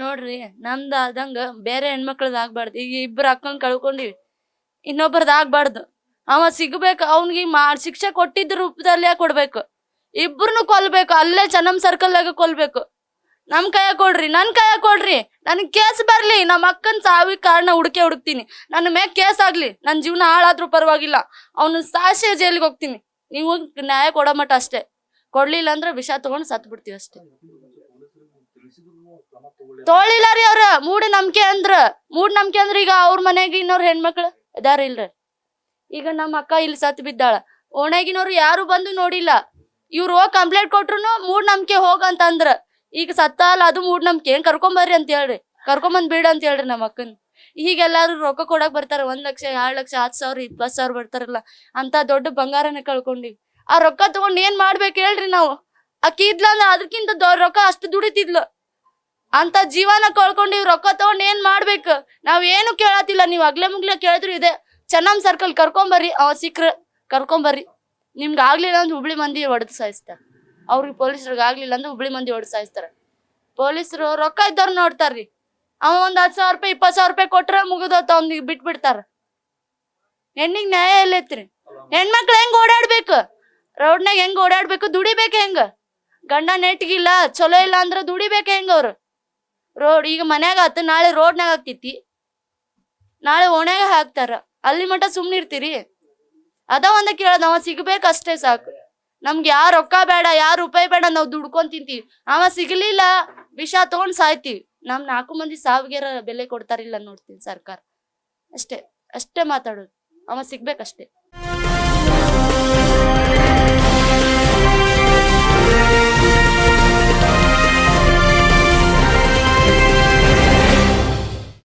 ನೋಡ್ರಿ, ನಂದ ಆದಂಗ ಬೇರೆ ಹೆಣ್ಮಕ್ಳದ್ ಆಗ್ಬಾರ್ದು. ಈಗ ಇಬ್ರು ಅಕ್ಕನ್ ಕಳ್ಕೊಂಡಿವಿ ಇನ್ನೊಬ್ಬರದ್ ಆಗ್ಬಾರ್ದು. ಅವ ಸಿಗ್ಬೇಕು, ಅವ್ನಿಗೆ ಶಿಕ್ಷೆ ಕೊಟ್ಟಿದ್ದ ರೂಪದಲ್ಲೇ ಕೊಡ್ಬೇಕು. ಇಬ್ರನ್ನು ಕೊಲ್ಬೇಕು, ಅಲ್ಲೇ ಚೆನ್ನಮ್ ಸರ್ಕಲ್ದಾಗ ಕೊಲ್ಬೇಕು. ನಮ್ ಕೈಯ ಕೊಡ್ರಿ, ನನ್ ಕೈಯ ಕೊಡ್ರಿ. ನನ್ಗೆ ಕೇಸ್ ಬರ್ಲಿ ನಮ್ಮ ಅಕ್ಕನ ಸಾವಿಗೆ ಕಾರಣ ಹುಡುಕೆ ಹುಡುಕ್ತೀನಿ. ನನ್ನ ಮೇಲೆ ಕೇಸ್ ಆಗ್ಲಿ, ನನ್ ಜೀವನ ಹಾಳಾದ್ರೂ ಪರವಾಗಿಲ್ಲ. ಅವನು ಸಾಶೆ ಜೈಲಿಗೆ ಹೋಗ್ತೀನಿ. ನೀವು ನ್ಯಾಯ ಕೊಡೋ ಮಟ್ಟ ಅಷ್ಟೇ. ಕೊಡ್ಲಿಲ್ಲ ಅಂದ್ರೆ ವಿಷ ತಗೊಂಡು ಸತ್ ಬಿಡ್ತೀವಿ ಅಷ್ಟೇ. ತೊಳಿಲ್ಲ ರೀ ಅವ್ರ, ಮೂಢ ನಂಬಿಕೆ ಅಂದ್ರ, ಮೂಢ ನಂಬಿಕೆ ಅಂದ್ರ ಈಗ ಅವ್ರ ಮನೆಗೆ ಇನ್ನವ್ರ ಹೆಣ್ಮಕ್ಳು ಅದಾರ ಇಲ್ರಿ ಈಗ ನಮ್ಮ ಅಕ್ಕ ಇಲ್ಲಿ ಸತ್ ಬಿದ್ದಾಳ. ಓಣ್ಯಾಗಿನವ್ರು ಯಾರು ಬಂದು ನೋಡಿಲ್ಲ. ಇವ್ರು ಹೋಗಿ ಕಂಪ್ಲೇಂಟ್ ಕೊಟ್ರು ಮೂಡ್ ನಂಬಿಕೆ ಹೋಗಂತ ಅಂದ್ರ, ಈಗ ಸತ್ತಲ್ಲ, ಅದು ಮೂಡ್ ನಂಬಿಕೆ. ಏನ್ ಕರ್ಕೊಂಬರ್ರಿ ಅಂತ ಹೇಳ್ರಿ. ಕರ್ಕೊಂಬಂದ್ ಬಿಡ ಅಂತ ಹೇಳ್ರಿ ನಮ್ಮ ಅಕ್ಕನ್. ಈಗೆಲ್ಲಾರು ರೊಕ್ಕ ಕೊಡಕ್ ಬರ್ತಾರ, ಒಂದ್ ಲಕ್ಷ, ಎರಡ್ ಲಕ್ಷ, ಹತ್ತು ಸಾವಿರ ಇಪ್ಪತ್ ಸಾವಿರ ಬರ್ತಾರಲ್ಲ, ಅಂತ ದೊಡ್ಡ ಬಂಗಾರನ ಕಳ್ಕೊಂಡಿವಿ. ಆ ರೊಕ್ಕ ತಗೊಂಡ್ ಏನ್ ಮಾಡ್ಬೇಕು ಹೇಳ್ರಿ ನಾವು. ಅಕ್ಕಿ ಇದ್ಲ ಅದಕ್ಕಿಂತ ದೊಡ್ಡ ರೊಕ್ಕ ಅಷ್ಟು ದುಡಿತಿದ್ಲು. ಅಂತ ಜೀವನ ಕಳ್ಕೊಂಡಿವ್ ರೊಕ್ಕ ತಗೊಂಡು ಏನ್ ಮಾಡ್ಬೇಕು? ನಾವ್ ಏನು ಕೇಳತ್ತಿಲ್ಲ. ನೀವ್ ಅಗ್ಲೆ ಮುಗ್ಲೆ ಕೇಳಿದ್ರು ಇದೆ. ಚೆನ್ನಮ್ ಸರ್ಕಲ್ ಕರ್ಕೊಂಬರ್ರಿ. ಅವ ಸಿಕ್ರ ಕರ್ಕೊಂಬರ್ರಿ. ನಿಮ್ಗೆ ಆಗ್ಲಿಲ್ಲ ಅಂದ್ರೆ ಹುಬ್ಳಿ ಮಂದಿ ಹೊಡೆದು ಸಾಯಿಸ್ತಾರೆ. ಅವ್ರಿಗೆ ಪೊಲೀಸ್ರಿಗೆ ಆಗ್ಲಿಲ್ಲ ಅಂದ್ರೆ ಹುಬ್ಳಿ ಮಂದಿ ಹೊಡೆದು ಸಾಯಿಸ್ತಾರೆ. ಪೊಲೀಸರು ರೊಕ್ಕ ಇದ್ದವ್ರು ನೋಡ್ತಾರ್ರಿ. ಅವ ಒಂದ್ ಹತ್ತು ಸಾವಿರ ರೂಪಾಯಿ, ಇಪ್ಪತ್ತು ಸಾವಿರ ರೂಪಾಯಿ ಕೊಟ್ರೆ ಮುಗಿದೋತ ಅವ್ನಿಗೆ ಬಿಟ್ಬಿಡ್ತಾರ. ಹೆಣ್ಣಿಗೆ ನ್ಯಾಯ ಎಲ್ಲೈತ್ರಿ. ಹೆಣ್ಮಕ್ಳು ಹೆಂಗ್ ಓಡಾಡ್ಬೇಕು? ರೋಡ್ನಾಗ ಹೆಂಗ್ ಓಡಾಡ್ಬೇಕು? ದುಡಿಬೇಕು ಹೆಂಗ? ಗಂಡ ನೆಟ್ಗಿಲ್ಲ, ಚಲೋ ಇಲ್ಲ ಅಂದ್ರೆ ದುಡಿಬೇಕು ಹೆಂಗ ಅವ್ರು? ರೋಡ್ ಈಗ ಮನ್ಯಾಗ ಆತ, ನಾಳೆ ರೋಡ್ನಾಗ ಆಗ್ತೈತಿ. ನಾಳೆ ಓಣ್ಯಾಗ ಹಾಕ್ತಾರ. ಅಲ್ಲಿ ಮಟ ಸುಮ್ನೆ ಇರ್ತೀರಿ. ಅದ ಒಂದ ಕೇಳದ, ಅವ ಸಿಗ್ಬೇಕು ಅಷ್ಟೇ ಸಾಕು. ನಮ್ಗೆ ಯಾರ ರೊಕ್ಕ ಬೇಡ, ಯಾರ ರೂಪಾಯಿ ಬೇಡ ನಾವು ದುಡ್ಕೊಂಡ್ ತಿಂತೀವಿ. ಅವ ಸಿಗ್ಲಿಲ್ಲ, ವಿಷ ತಗೊಂಡ್ ಸಾಯ್ತೀವಿ. ನಮ್ ನಾಲ್ಕು ಮಂದಿ ಸಾವಿಗೆರ ಬೆಲೆ ಕೊಡ್ತಾರಿಲ್ಲ ನೋಡ್ತೀನಿ ಸರ್ಕಾರ. ಅಷ್ಟೇ ಅಷ್ಟೇ ಮಾತಾಡೋದು. ಅವ ಸಿಗ್ಬೇಕಷ್ಟೇ.